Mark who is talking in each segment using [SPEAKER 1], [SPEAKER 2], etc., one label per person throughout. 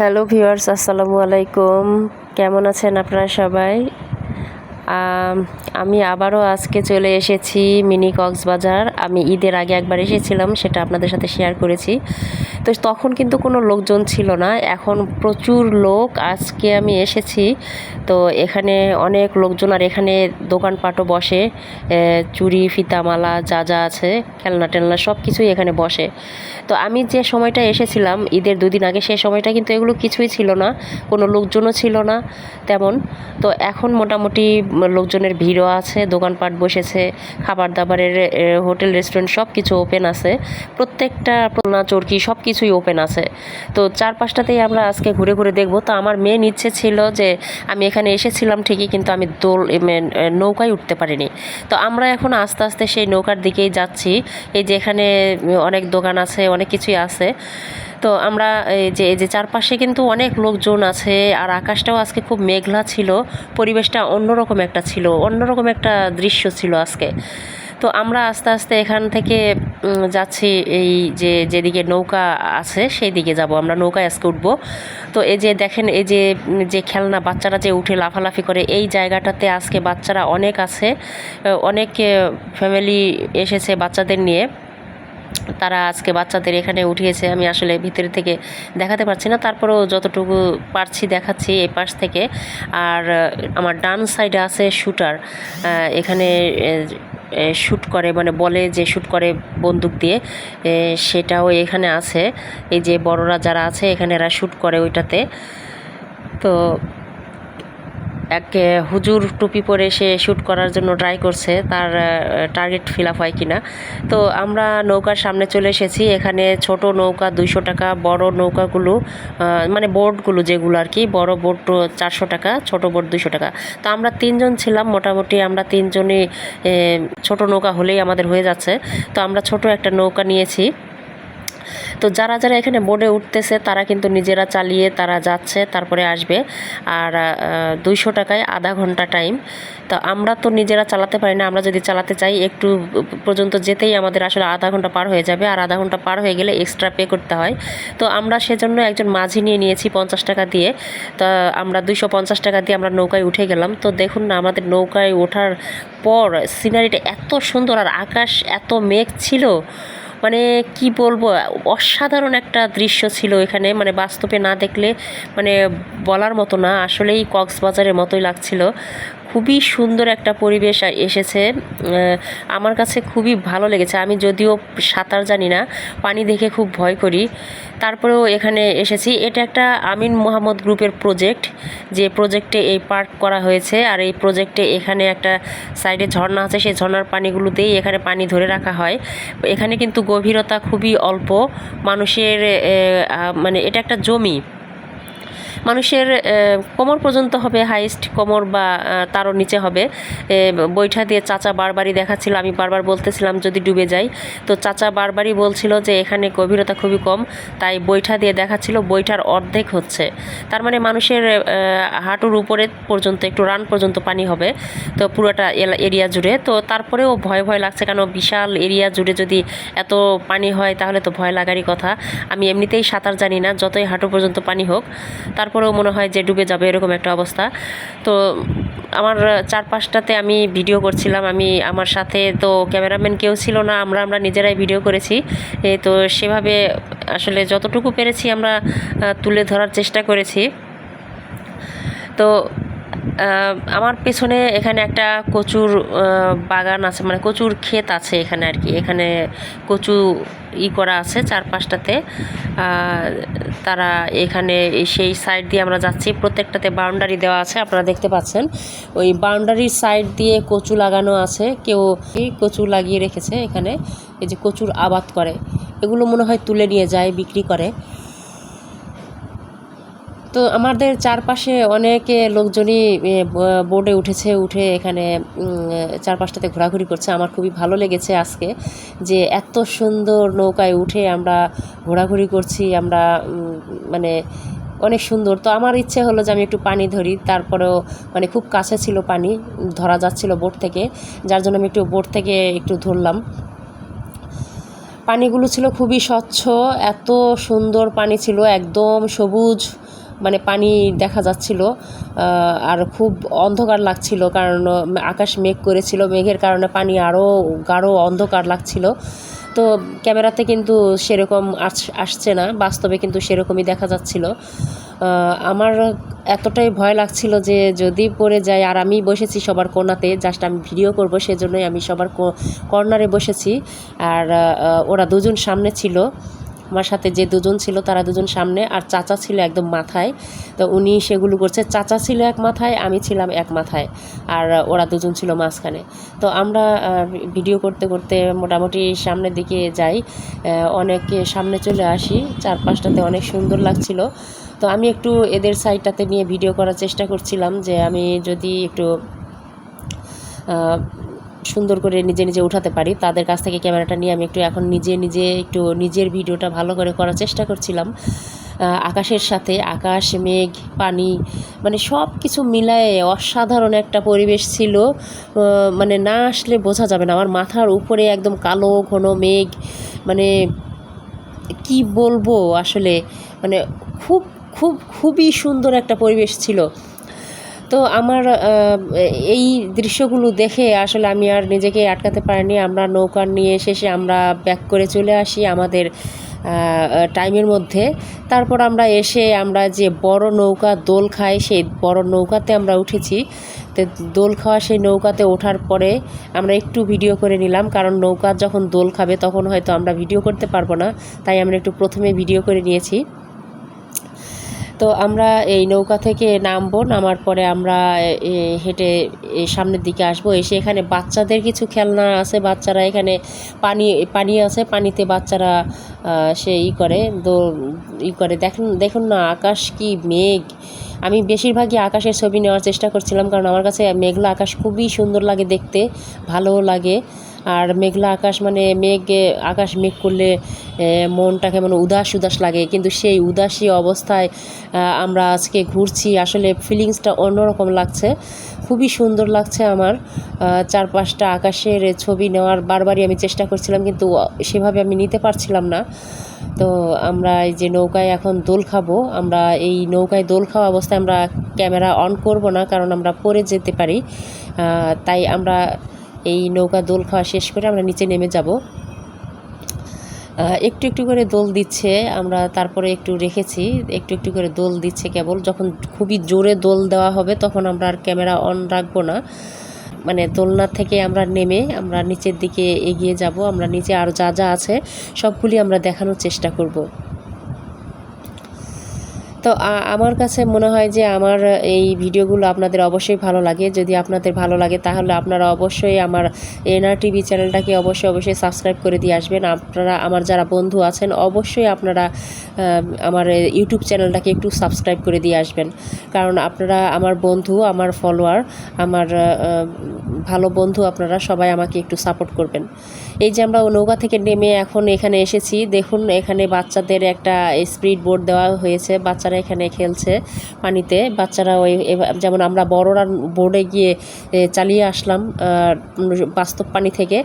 [SPEAKER 1] Hello viewers, আসসালামু আলাইকুম। কেমন আছেন আপনারা সবাই? আমি আবারও আজকে চলে এসেছি মিনি কক্সবাজার। আমি ঈদের আগে একবার এসেছিলাম, সেটা আপনাদের সাথে শেয়ার করেছি। তো তখন কিন্তু কোনো লোকজন ছিল না। এখন প্রচুর লোক। আজকে আমি এসেছি। তো এখানে অনেক লোকজন আর এখানে দোকানপাটও বসে। চুরি ফিতামালা যা যা আছে, খেলনা টেলনা সব কিছুই এখানে বসে। তো আমি যে সময়টা এসেছিলাম, ঈদের দুদিন আগে সেই সময়টা কিন্তু এগুলো কিছুই ছিল না। কোনো লোকজনও ছিল না তেমন। তো এখন মোটামুটি লোকজনের ভিড়ও আছে, দোকানপাট বসেছে খাবার দাবারের হোটেল, রেস্টুরেন্ট সব কিছু ওপেন আছে। প্রত্যেকটা পোনা চরকি সব কিছুই ওপেন আছে। তো চার পাঁচটাতেই আমরা আজকে ঘুরে ঘুরে দেখব। তো আমার মেন ইচ্ছে ছিল যে আমি এখানে এসেছিলাম ঠিকই, কিন্তু আমি দোল নৌকায় উঠতে পারিনি। তো আমরা এখন আস্তে আস্তে সেই নৌকার দিকেই যাচ্ছি। এই যে এখানে অনেক দোকান আছে, অনেক কিছুই আছে। তো আমরা এই যে এই যে চারপাশে কিন্তু অনেক লোকজন আছে, আর আকাশটাও আজকে খুব মেঘলা ছিল। পরিবেশটা অন্যরকম একটা ছিল, অন্যরকম একটা দৃশ্য ছিল আজকে। তো আমরা আস্তে আস্তে এখান থেকে যাচ্ছি এই যে যেদিকে নৌকা আছে সেই দিকে যাব। আমরা নৌকায় আজকে উঠবো। তো এই যে দেখেন, এই যে যে খেলনা, বাচ্চারা যে উঠে লাফালাফি করে, এই জায়গাটাতে আজকে বাচ্চারা অনেক আছে অনেক ফ্যামিলি এসেছে বাচ্চাদের নিয়ে। তারা আজকে বাচ্চাদের এখানে উঠিয়েছে। আমি আসলে ভিতরে থেকে দেখাতে পারছি না। তারপরেও যতটুকু পারছি দেখাচ্ছি এই পাশ থেকে। আর আমার ডান সাইডে আছে শুটার এখানে শ্যুট করে মানে বলে যে শ্যুট করে বন্দুক দিয়ে। সেটাও এখানে আছে। এই যে বড়রা যারা আছে, এখানে এরা শ্যুট করে ওইটাতে। তো এক হুজুর টুপি পরে সে শ্যুট করার জন্য ট্রাই করছে, তার টার্গেট ফিল আপ হয় কিনা। তো আমরা নৌকার সামনে চলে এসেছি, এখানে ছোট নৌকা, দুইশো টাকা, বড় নৌকাগুলো মানে বোর্ডগুলো যেগুলো আর কি, বড় বোর্ড চারশো টাকা, ছোট বোর্ড দুইশো টাকা। তো আমরা তিনজন ছিলাম, মোটামুটি আমরা তিনজনই ছোট নৌকা হলেই আমাদের হয়ে যাচ্ছে। তো আমরা ছোট একটা নৌকা নিয়েছি। তো যারা যারা এখানে বোর্ডে উঠতেছে, তারা কিন্তু নিজেরা চালিয়ে তারা যাচ্ছে, তারপরে আসবে। আর দুইশো টাকায় আধা ঘণ্টা টাইম তো আমরা তো নিজেরা চালাতে পারি না, আমরা যদি চালাতে চাই, একটু পর্যন্ত যেতেই আমাদের আসলে আধা ঘণ্টা পার হয়ে যাবে। আর আধা ঘণ্টা পার হয়ে গেলে এক্সট্রা পে করতে হয়। তো আমরা সেজন্য একজন মাঝি নিয়ে নিয়েছি পঞ্চাশ টাকা দিয়ে। তা আমরা দুইশো পঞ্চাশ টাকা দিয়ে আমরা নৌকায় উঠে গেলাম। তো দেখুন না, আমাদের নৌকায় ওঠার পর সিনারিটা এত সুন্দর আর আকাশ এত মেঘ ছিল। মানে কি বলব, অসাধারণ একটা দৃশ্য ছিল এখানে। মানে বাস্তবে না দেখলে মানে বলার মতো না। আসলেই কক্সবাজারের মতোই লাগছিল। খুবই সুন্দর একটা পরিবেশ এসেছে। আমার কাছে খুবই ভালো লেগেছে। আমি যদিও সাঁতার জানি না, পানি দেখে খুব ভয় করি। তারপরেও এখানে এসেছি। এটা একটা আমিন মোহাম্মদ গ্রুপের প্রজেক্ট যে প্রজেক্টে এই পার্ক করা হয়েছে। আর এই প্রজেক্টে এখানে একটা সাইডে ঝর্ণা আছে। সেই ঝর্ণার পানিগুলোতেই এখানে পানি ধরে রাখা হয়। এখানে কিন্তু গভীরতা খুবই অল্প। মানুষের মানে এটা একটা জমি। মানুষের কোমর পর্যন্ত হবে হাইস্ট কোমর বা তারও নিচে হবে। বৈঠা দিয়ে চাচা বারবারই দেখাচ্ছিল, আমি বারবার বলতেছিলাম যদি ডুবে যাই। তো চাচা বারবারই বলছিল যে এখানে গভীরতা খুবই কম, তাই বৈঠা দিয়ে দেখাচ্ছিল, বৈঠার অর্ধেক হচ্ছে। তার মানে মানুষের হাঁটুর উপরে পর্যন্ত, একটু রান পর্যন্ত পানি হবে। তো পুরোটা এরিয়া জুড়ে। তো তারপরেও ভয় ভয় লাগছে কেন? বিশাল এরিয়া জুড়ে যদি এত পানি হয়, তাহলে তো ভয় লাগারই কথা। আমি এমনিতেই সাঁতার জানি না, যতই হাঁটু পর্যন্ত পানি হোক। তারপরেও মনে হয় যে ডুবে যাবে এরকম একটা অবস্থা। তো আমার চারপাশটাতে আমি ভিডিও করছিলাম, আমি আমার সাথে তো ক্যামেরাম্যান কেউ ছিল না, আমরা আমরা নিজেরাই ভিডিও করেছি। তো সেভাবে আসলে যতটুকু পেরেছি আমরা তুলে ধরার চেষ্টা করেছি। তো আমার পেছনে এখানে একটা কচুর বাগান আছে মানে কচুর ক্ষেত আছে এখানে আর কি। এখানে কচু ই করা আছে চারপাশটাতে। তারা এখানে সেই সাইড দিয়ে আমরা যাচ্ছি। প্রত্যেকটাতে বাউন্ডারি দেওয়া আছে, আপনারা দেখতে পাচ্ছেন। ওই বাউন্ডারির সাইড দিয়ে কচু লাগানো আছে। কেউ কচু লাগিয়ে রেখেছে এখানে? এই যে কচুর আবাদ করে। এগুলো মনে হয় তুলে নিয়ে যায়, বিক্রি করে। তো আমাদের চারপাশে অনেকে লোকজনই বোর্ডে উঠেছে, উঠে এখানে চারপাশটাতে ঘোরাঘুরি করছে। আমার খুবই ভালো লেগেছে আজকে যে এত সুন্দর নৌকায় উঠে আমরা ঘোরাঘুরি করছি, আমরা মানে অনেক সুন্দর। তো আমার ইচ্ছে হলো যে আমি একটু পানি ধরি, তারপরেও মানে খুব কাছে ছিল পানি, ধরা যাচ্ছিল বোট থেকে, যার জন্য আমি একটু বোট থেকে একটু ধরলাম। পানিগুলো ছিল খুবই স্বচ্ছ, এত সুন্দর পানি ছিল, একদম সবুজ মানে পানি দেখা যাচ্ছিল আর খুব অন্ধকার লাগছিল কারণ, আকাশ মেঘ করেছিল, মেঘের কারণে পানি আরও গাঢ় অন্ধকার লাগছিল। তো ক্যামেরাতে কিন্তু সেরকম আস- আসছে না, বাস্তবে কিন্তু সেরকমই দেখা যাচ্ছিল। আমার এতটাই ভয় লাগছিল যে যদি পড়ে যায়, আর আমি বসেছি সবার কোনাতে জাস্ট আমি ভিডিও করব, সেজন্যই আমি সবার কর্নারে বসেছি। আর ওরা দুজন সামনে ছিল। আমার সাথে যে দুজন ছিল তারা দুজন সামনে, আর চাচা ছিল একদম মাথায়। তো উনি সেগুলো করছে, চাচা ছিল এক মাথায়, আমি ছিলাম এক মাথায়, আর ওরা দুজন ছিল মাঝখানে। তো আমরা ভিডিও করতে করতে মোটামুটি সামনের দিকে যাই অনেক সামনে চলে আসি, চারপাশটাতে অনেক সুন্দর লাগছিল। তো আমি একটু এদের সাইডটাতে নিয়ে ভিডিও করার চেষ্টা করছিলাম যে আমি যদি একটু সুন্দর করে নিজে নিজে উঠাতে পারি। তাদের কাছ থেকে ক্যামেরাটা নিয়ে আমি একটু এখন নিজে নিজে একটু নিজের ভিডিওটা ভালো করে করার চেষ্টা করছিলাম। আকাশের সাথে আকাশ, মেঘ, পানি মানে সব কিছু মিলায়ে অসাধারণ একটা পরিবেশ ছিল। মানে না আসলে বোঝা যাবে না। আমার মাথার উপরে একদম কালো, ঘন মেঘ মানে কি বলব আসলে? মানে খুব খুব, খুবই সুন্দর একটা পরিবেশ ছিল। তো আমার এই দৃশ্যগুলো দেখে আসলে আমি আর নিজেকে আটকাতে পারিনি। আমরা নৌকা নিয়ে শেষে আমরা ব্যাক করে চলে আসি আমাদের টাইমের মধ্যে। তারপর আমরা এসে আমরা যে বড় নৌকা দোল খাই, সেই বড় নৌকাতে আমরা উঠেছি। তো দোল খাওয়া সেই নৌকাতে ওঠার পরে আমরা একটু ভিডিও করে নিলাম, কারণ নৌকা যখন দোল খাবে তখন হয়তো আমরা ভিডিও করতে পারব না। তাই আমরা একটু প্রথমে ভিডিও করে নিয়েছি। তো আমরা এই নৌকা থেকে নামবো, নামার পরে আমরা হেঁটে সামনের দিকে আসব। এসে এখানে বাচ্চাদের কিছু খেলনা আছে, বাচ্চারা এখানে পানি পানি আছে, পানিতে বাচ্চারা সে ই করে দো ই করে। দেখুন দেখুন না, আকাশ কি মেঘ। আমি বেশিরভাগই আকাশের ছবি নেওয়ার চেষ্টা করছিলাম কারণ আমার কাছে মেঘলা আকাশ খুবই সুন্দর লাগে দেখতে ভালোও লাগে। আর মেঘলা আকাশ মানে মেঘ আকাশ মেঘ করলে এ, মনটা কেমন উদাস উদাস লাগে। কিন্তু সেই উদাসী অবস্থায় আমরা আজকে ঘুরছি আসলে ফিলিংসটা অন্যরকম লাগছে। খুবই সুন্দর লাগছে আমার। চারপাশটা আকাশের ছবি নেওয়ার বারবারই আমি চেষ্টা করছিলাম কিন্তু সেভাবে আমি নিতে পারছিলাম না। তো আমরা এই যে নৌকায় এখন দোল খাব, আমরা এই নৌকায় দোল খাওয়া অবস্থায় আমরা ক্যামেরা অন করব না, কারণ আমরা পরে যেতে পারি। তাই আমরা এই নৌকা দোল খাওয়া শেষ করে আমরা নিচে নেমে যাব। একটু একটু করে দোল দিচ্ছে, আমরা তারপরে একটু রেখেছি, একটু একটু করে দোল দিচ্ছে কেবল। যখন খুবই জোরে দোল দেওয়া হবে, তখন আমরা আর ক্যামেরা অন রাখব না। মানে দোলনা থেকে আমরা নেমে আমরা নিচের দিকে এগিয়ে যাব। আমরা নিচে আর যা যা আছে সবগুলি আমরা দেখানোর চেষ্টা করব। তো আমার কাছে মনে হয় যে আমার এই ভিডিওগুলো আপনাদের অবশ্যই ভালো লাগে। যদি আপনাদের ভালো লাগে, তাহলে আপনারা অবশ্যই আমার এনআর টিভি চ্যানেলটাকে অবশ্যই অবশ্যই সাবস্ক্রাইব করে দিয়ে আসবেন। আপনারা, আমার যারা বন্ধু আছেন, অবশ্যই আপনারা আমার ইউটিউব চ্যানেলটাকে একটু সাবস্ক্রাইব করে দিয়ে আসবেন। কারণ আপনারা আমার বন্ধু, আমার ফলোয়ার, আমার ভালো বন্ধু আপনারা সবাই আমাকে একটু সাপোর্ট করবেন। এই যে আমরা নৌকা থেকে নেমে এখন এখানে এসেছি, দেখুন এখানে বাচ্চাদের একটা স্পিড বোর্ড দেওয়া হয়েছে। বাচ্চারা এখানে খেলছে পানিতে। বাচ্চারা ওই যেমন আমরা বড়রা বোর্ডে গিয়ে চালিয়ে আসলাম বাস্তব পানি থেকে।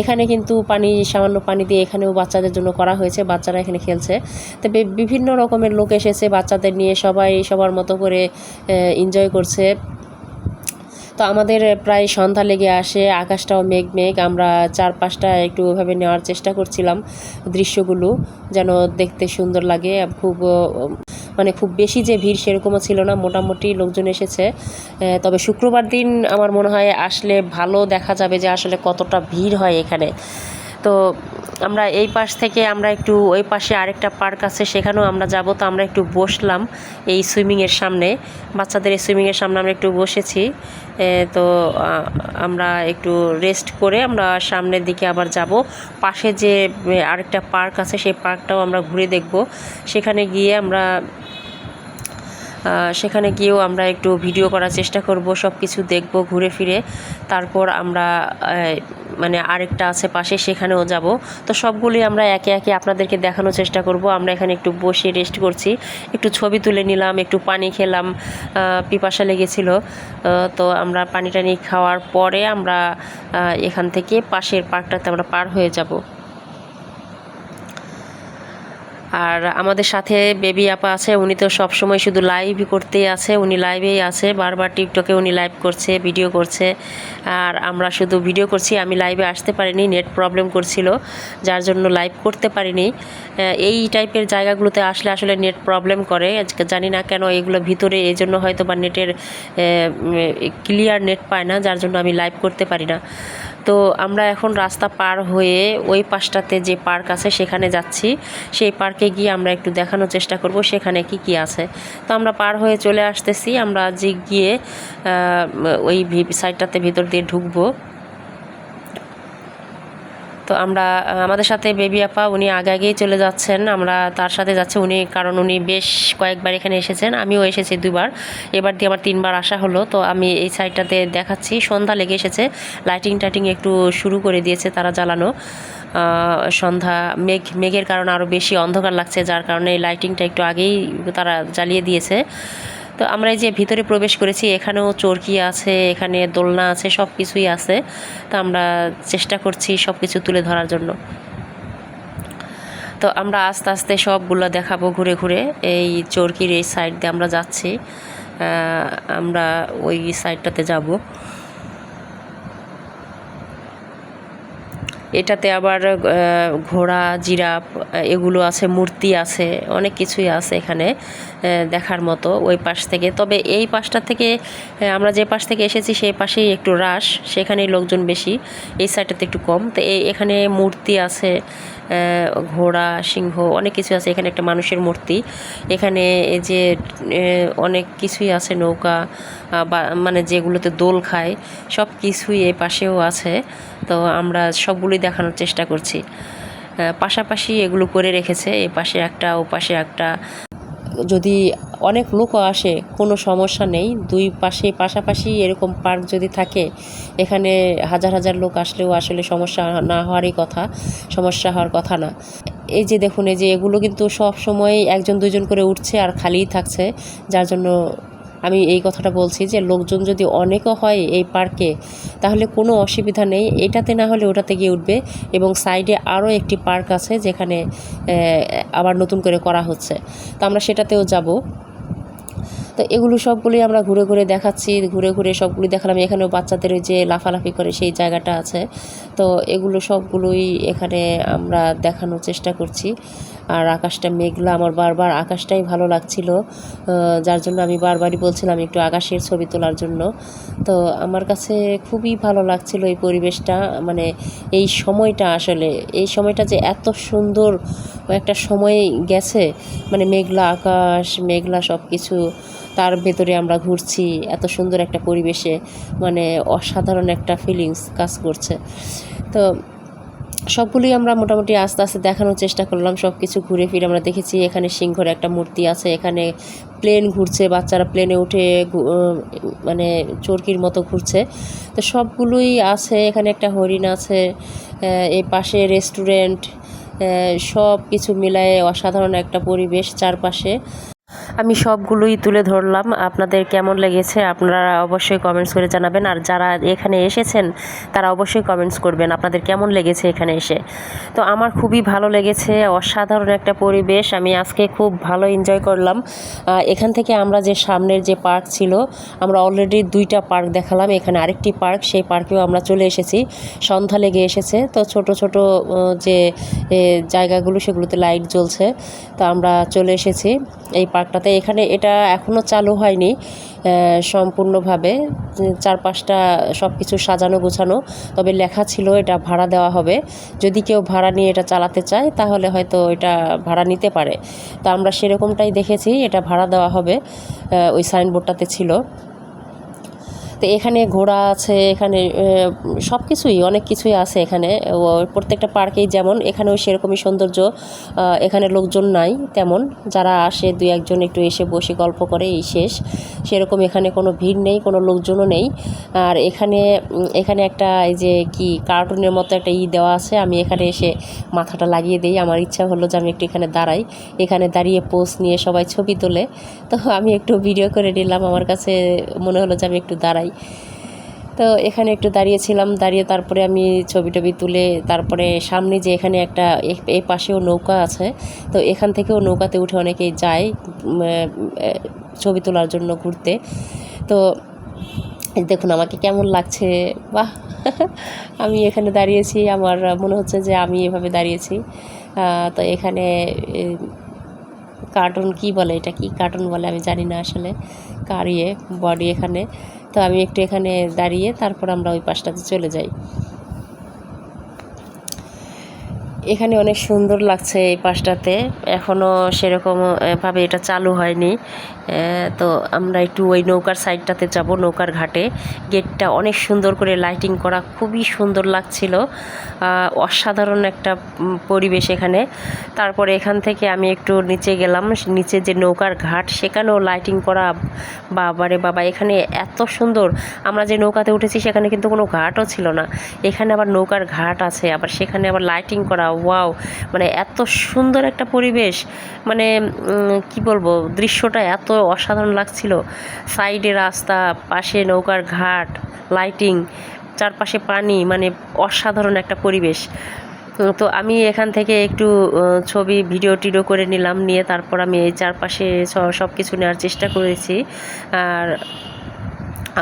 [SPEAKER 1] এখানে কিন্তু পানি, সামান্য পানি দিয়ে এখানেও বাচ্চাদের জন্য করা হয়েছে, বাচ্চারা এখানে খেলছে। তবে বিভিন্ন রকমের লোক এসেছে বাচ্চাদের নিয়ে, সবাই সবার মতো করে এনজয় করছে। তো আমাদের প্রায় সন্ধ্যা লেগে আসে, আকাশটাও মেঘ মেঘ, আমরা চারপাশটা একটু ওইভাবে নেওয়ার চেষ্টা করছিলাম দৃশ্যগুলো, যেন দেখতে সুন্দর লাগে, খুব মানে খুব বেশি যে ভিড় সেরকমও ছিল না, মোটামুটি লোকজন এসেছে। তবে শুক্রবার দিন আমার মনে হয় আসলে ভালো দেখা যাবে যে আসলে কতটা ভিড় হয় এখানে। তো আমরা এই পাশ থেকে আমরা একটু ওই পাশে আরেকটা পার্ক আছে, সেখানেও আমরা যাব। তো আমরা একটু বসলাম এই সুইমিংয়ের সামনে। বাচ্চাদের এই সুইমিংয়ের সামনে আমরা একটু বসেছি। তো আমরা একটু রেস্ট করে আমরা সামনের দিকে আবার যাব। পাশে যে আরেকটা পার্ক আছে, সেই পার্কটাও আমরা ঘুরে দেখব। সেখানে গিয়ে আমরা সেখানে গিয়েও আমরা একটু ভিডিও করার চেষ্টা করব সব কিছু দেখব, ঘুরে ফিরে। তারপর আমরা মানে আরেকটা আছে পাশে, সেখানেও যাব। তো সবগুলি আমরা একে একে আপনাদেরকে দেখানোর চেষ্টা করব। আমরা এখানে একটু বসে রেস্ট করছি। একটু ছবি তুলে নিলাম, একটু পানি খেলাম পিপাসা লেগেছিল। তো আমরা পানি টানি খাওয়ার পরে আমরা এখান থেকে পাশের পার্কটাতে আমরা পার হয়ে যাব। আর আমাদের সাথে বেবি আপা আছে, উনি তো সব সময় শুধু লাইভ করতেই আছে, উনি লাইভেই আছে, বারবার টিকটকে উনি লাইভ করছে ভিডিও করছে, আর আমরা শুধু ভিডিও করছি, আমি লাইভে আসতে পারিনি নেট প্রবলেম করছিল, যার জন্য লাইভ করতে পারিনি। এই টাইপের জায়গাগুলোতে আসলে আসলে নেট প্রবলেম করে জানি না কেন এগুলো ভিতরে, এই জন্য হয়তো বা নেটের ক্লিয়ার নেট পায় না, যার জন্য আমি লাইভ করতে পারি না। তো আমরা এখন রাস্তা পার হয়ে ওই পাশটাতে যে পার্ক আছে সেখানে যাচ্ছি। সেই পার্কে গিয়ে আমরা একটু দেখানোর চেষ্টা করব সেখানে কি কি আছে। তো আমরা পার হয়ে চলে আসতেছি। আমরা যে গিয়ে ওই সাইডটাতে ভিতর দিয়ে ঢুকবো। তো আমরা আমাদের সাথে বেবি আপা, উনি আগে আগেই চলে যাচ্ছেন। আমরা তার সাথে যাচ্ছি, উনি, কারণ উনি বেশ কয়েকবার এখানে এসেছেন। আমিও এসেছি দুবার। এবার দিয়ে আমার তিনবার আসা হলো, তো আমি এই সাইডটাতে দেখাচ্ছি। সন্ধ্যা লেগে এসেছে। লাইটিং টাইটিং একটু শুরু করে দিয়েছে তারা জ্বালানো। সন্ধ্যা, মেঘ, মেঘের কারণে আরও বেশি অন্ধকার লাগছে, যার কারণে লাইটিংটা একটু আগেই তারা জ্বালিয়ে দিয়েছে। তো আমরা এই যে ভিতরে প্রবেশ করেছি, এখানেও চরকি আছে, এখানে দোলনা আছে সব কিছুই আছে। তো আমরা চেষ্টা করছি সব কিছু তুলে ধরার জন্য। তো আমরা আস্তে আস্তে সবগুলো দেখাবো ঘুরে ঘুরে। এই চরকির এই সাইড দিয়ে আমরা যাচ্ছি। আমরা ওই সাইডটাতে যাব। এটাতে আবার ঘোড়া, জিরাফ এগুলো আছে, মূর্তি আছে, অনেক কিছুই আছে এখানে দেখার মতো ওই পাশ থেকে। তবে এই পাশটা থেকে আমরা যে পাশ থেকে এসেছি সেই পাশেই একটু রাশ, সেখানেই লোকজন বেশি, এই সাইডটাতে একটু কম। তো এখানে মূর্তি আছে ঘোড়া, সিংহ, অনেক কিছু আছে, এখানে একটা মানুষের মূর্তি। এখানে এই যে অনেক কিছুই আছে, নৌকা মানে যেগুলোতে দোল খায়, সব কিছুই এই পাশেও আছে। তো আমরা সবগুলোই দেখানোর চেষ্টা করছি। পাশাপাশি এগুলো করে রেখেছে এই পাশে একটা, ও পাশে একটা। যদি অনেক লোকও আসে, কোনো সমস্যা নেই। দুই পাশে, পাশাপাশি এরকম পার্ক যদি থাকে, এখানে হাজার হাজার লোক আসলেও আসলে সমস্যা না হওয়ারই কথা, সমস্যা হওয়ার কথা না। এই যে দেখুন, এই যে এগুলো কিন্তু সব সময় একজন দুজন করে উঠছে আর খালিই থাকছে, যার জন্য আমি এই কথাটা বলছি যে লোকজন যদি অনেকও হয় এই পার্কে, তাহলে কোনো অসুবিধা নেই। এটাতে না হলে ওটাতে গিয়ে উঠবে এবং সাইডে আরও একটি পার্ক আছে যেখানে আবার নতুন করে করা হচ্ছে। তো আমরা সেটাতেও যাব। তো এগুলো সবগুলোই আমরা ঘুরে ঘুরে দেখাচ্ছি, ঘুরে ঘুরে সবগুলি দেখালাম। এখানেও বাচ্চাদের ওই যে লাফালাফি করে সেই জায়গাটা আছে। তো এগুলো সবগুলোই এখানে আমরা দেখানোর চেষ্টা করছি। আর আকাশটা মেঘলা, আমার বারবার আকাশটাই ভালো লাগছিল। যার জন্য আমি বারবারই বলছিলাম একটু আকাশের ছবি তোলার জন্য। তো আমার কাছে খুবই ভালো লাগছিল এই পরিবেশটা। মানে এই সময়টা আসলে, এই সময়টা যে এত সুন্দর একটা সময় গেছে। মানে মেঘলা আকাশ, মেঘলা সব কিছু তার ভেতরে আমরা ঘুরছি, এত সুন্দর একটা পরিবেশে মানে অসাধারণ একটা ফিলিংস কাজ করছে। তো সবগুলোই আমরা মোটামুটি আস্তে আস্তে দেখানোর চেষ্টা করলাম সব কিছু ঘুরে ফিরে আমরা দেখেছি, এখানে সিংহর একটা মূর্তি আছে, এখানে প্লেন ঘুরছে, বাচ্চারা প্লেনে উঠে মানে চরকির মতো ঘুরছে। তো সবগুলোই আছে, এখানে একটা হরিণ আছে এই পাশে রেস্টুরেন্ট সব কিছু মিলায়ে অসাধারণ একটা পরিবেশ চারপাশে। আমি সবগুলোই তুলে ধরলাম। আপনাদের কেমন লেগেছে আপনারা অবশ্যই কমেন্টস করে জানাবেন। আর যারা এখানে এসেছেন, তারা অবশ্যই কমেন্টস করবেন। আপনাদের কেমন লেগেছে এখানে এসে? তো আমার খুবই ভালো লেগেছে, অসাধারণ একটা পরিবেশ। আমি আজকে খুব ভালো এনজয় করলাম। এখান থেকে আমরা যে সামনের যে পার্ক ছিল, আমরা অলরেডি দুইটা পার্ক দেখালাম। এখানে আরেকটি পার্ক সেই পার্কেও আমরা চলে এসেছি। সন্ধ্যা লেগে এসেছে। তো ছোট ছোট যে জায়গাগুলো, সেগুলোতে লাইট জ্বলছে। তো আমরা চলে এসেছি। এই পার্কটাতে এখানে এটা এখনও চালু হয়নি সম্পূর্ণভাবে। চারপাশটা সব কিছু সাজানো গোছানো, তবে লেখা ছিল এটা ভাড়া দেওয়া হবে। যদি কেউ ভাড়া নিয়ে এটা চালাতে চায়, তাহলে হয়তো এটা ভাড়া নিতে পারে। তো আমরা সেরকমটাই দেখেছি, এটা ভাড়া দেওয়া হবে ওই সাইনবোর্ডটাতে ছিল। তো এখানে ঘোড়া আছে, এখানে সব কিছুই অনেক কিছুই আছে এখানে। প্রত্যেকটা পার্কেই যেমন, এখানেও সেরকমই সৌন্দর্য এখানে লোকজন নাই তেমন। যারা আসে, দুই একজন একটু এসে বসে গল্প করে, এই শেষ। সেরকম এখানে কোনো ভিড় নেই, কোনো লোকজনও নেই। আর এখানে এখানে একটা, এই যে কি, কার্টুনের মতো একটা ই দেওয়া আছে। আমি এখানে এসে মাথাটা লাগিয়ে দিই। আমার ইচ্ছা হলো যে আমি একটু এখানে দাঁড়াই। এখানে দাঁড়িয়ে পোস্ট নিয়ে সবাই ছবি তোলে। তো আমি একটু ভিডিও করে নিলাম। আমার কাছে মনে হলো যে আমি একটু দাঁড়াই। তো এখানে একটু দাঁড়িয়েছিলাম, দাঁড়িয়ে তারপরে আমি ছবি টবি তুলে তারপরে সামনে যে এখানে একটা এই পাশেও নৌকা আছে, তো এখান থেকেও নৌকাতে উঠে অনেকেই যায় ছবি তোলার জন্য ঘুরতে। তো দেখুন আমাকে কেমন লাগছে, বাহ! আমি এখানে দাঁড়িয়েছি, আমার মনে হচ্ছে যে আমি এভাবে দাঁড়িয়েছি। তো এখানে কার্টুন কি বলে, এটা কি কার্টুন বলে আমি জানি না আসলে, কার ইয়ে বডি এখানে। তো আমি একটু এখানে দাঁড়িয়ে তারপর আমরা ওই পাশটাতে চলে যাই। এখানে অনেক সুন্দর লাগছে এই পাশটাতে। এখনও সেরকমভাবে এটা চালু হয়নি। তো আমরা একটু ওই নৌকার সাইডটাতে যাব, নৌকার ঘাটে। গেটটা অনেক সুন্দর করে লাইটিং করা, খুবই সুন্দর লাগছিল। অসাধারণ একটা পরিবেশ এখানে। তারপরে এখান থেকে আমি একটু নিচে গেলাম নিচে যে নৌকার ঘাট, সেখানেও লাইটিং করা বাবারে বাবা, এখানে এত সুন্দর। আমরা যে নৌকাতে উঠেছি, সেখানে কিন্তু কোনো ঘাটও ছিল না। এখানে আবার নৌকার ঘাট আছে, আবার সেখানে আবার লাইটিং করা ওয়াও মানে এত সুন্দর একটা পরিবেশ মানে কি বলব, দৃশ্যটা এত অসাধারণ লাগছিল। সাইডে রাস্তা, পাশে নৌকার ঘাট লাইটিং চারপাশে পানি মানে অসাধারণ একটা পরিবেশ। তো আমি এখান থেকে একটু ছবি ভিডিও টিডিও করে নিলাম, নিয়ে তারপর আমি এই চারপাশে সব কিছু নেওয়ার চেষ্টা করেছি। আর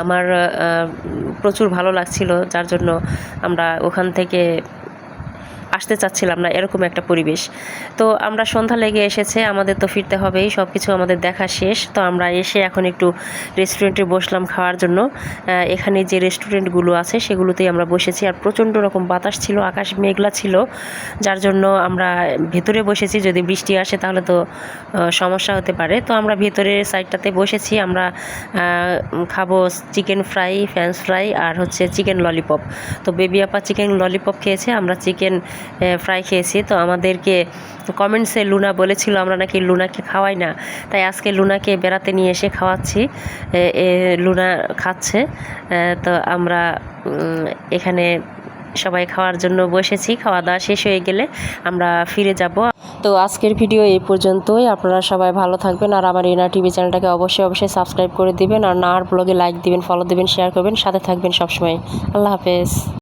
[SPEAKER 1] আমার প্রচুর ভালো লাগছিল, যার জন্য আমরা ওখান থেকে আসতে চাচ্ছিলাম না, এরকম একটা পরিবেশ। তো আমরা সন্ধ্যা লেগে এসেছে, আমাদের তো ফিরতে হবেই সব কিছু আমাদের দেখা শেষ। তো আমরা এসে এখন একটু রেস্টুরেন্টে বসলাম খাওয়ার জন্য। এখানে যে রেস্টুরেন্টগুলো আছে, সেগুলোতেই আমরা বসেছি। আর প্রচণ্ড রকম বাতাস ছিল, আকাশ মেঘলা ছিল, যার জন্য আমরা ভেতরে বসেছি। যদি বৃষ্টি আসে তাহলে তো সমস্যা হতে পারে। তো আমরা ভেতরের সাইডটাতে বসেছি। আমরা খাব চিকেন ফ্রাই ফ্রেঞ্চ ফ্রাই আর হচ্ছে চিকেন ললিপপ তো বেবি আপা চিকেন ললিপপ খেয়েছে। আমরা চিকেন ফ্রাই খেয়েছি। তো আমাদেরকে কমেন্টসে লুনা বলেছিল, আমরা নাকি লুনাকে খাওয়াই না। তাই আজকে লুনাকে বেড়াতে নিয়ে এসে খাওয়াচ্ছি। লুনা খাচ্ছে। তো আমরা এখানে সবাই খাওয়ার জন্য বসেছি। খাওয়া দাওয়া শেষ হয়ে গেলে আমরা ফিরে যাব। তো আজকের ভিডিও এই পর্যন্তই। আপনারা সবাই ভালো থাকবেন আর আমার এনা টিভি চ্যানেলটাকে অবশ্যই অবশ্যই সাবস্ক্রাইব করে দিবেন। আর নার ব্লগে লাইক দিবেন ফলো দিবেন শেয়ার করবেন। সাথে থাকবেন সবসময়। আল্লাহ হাফেজ।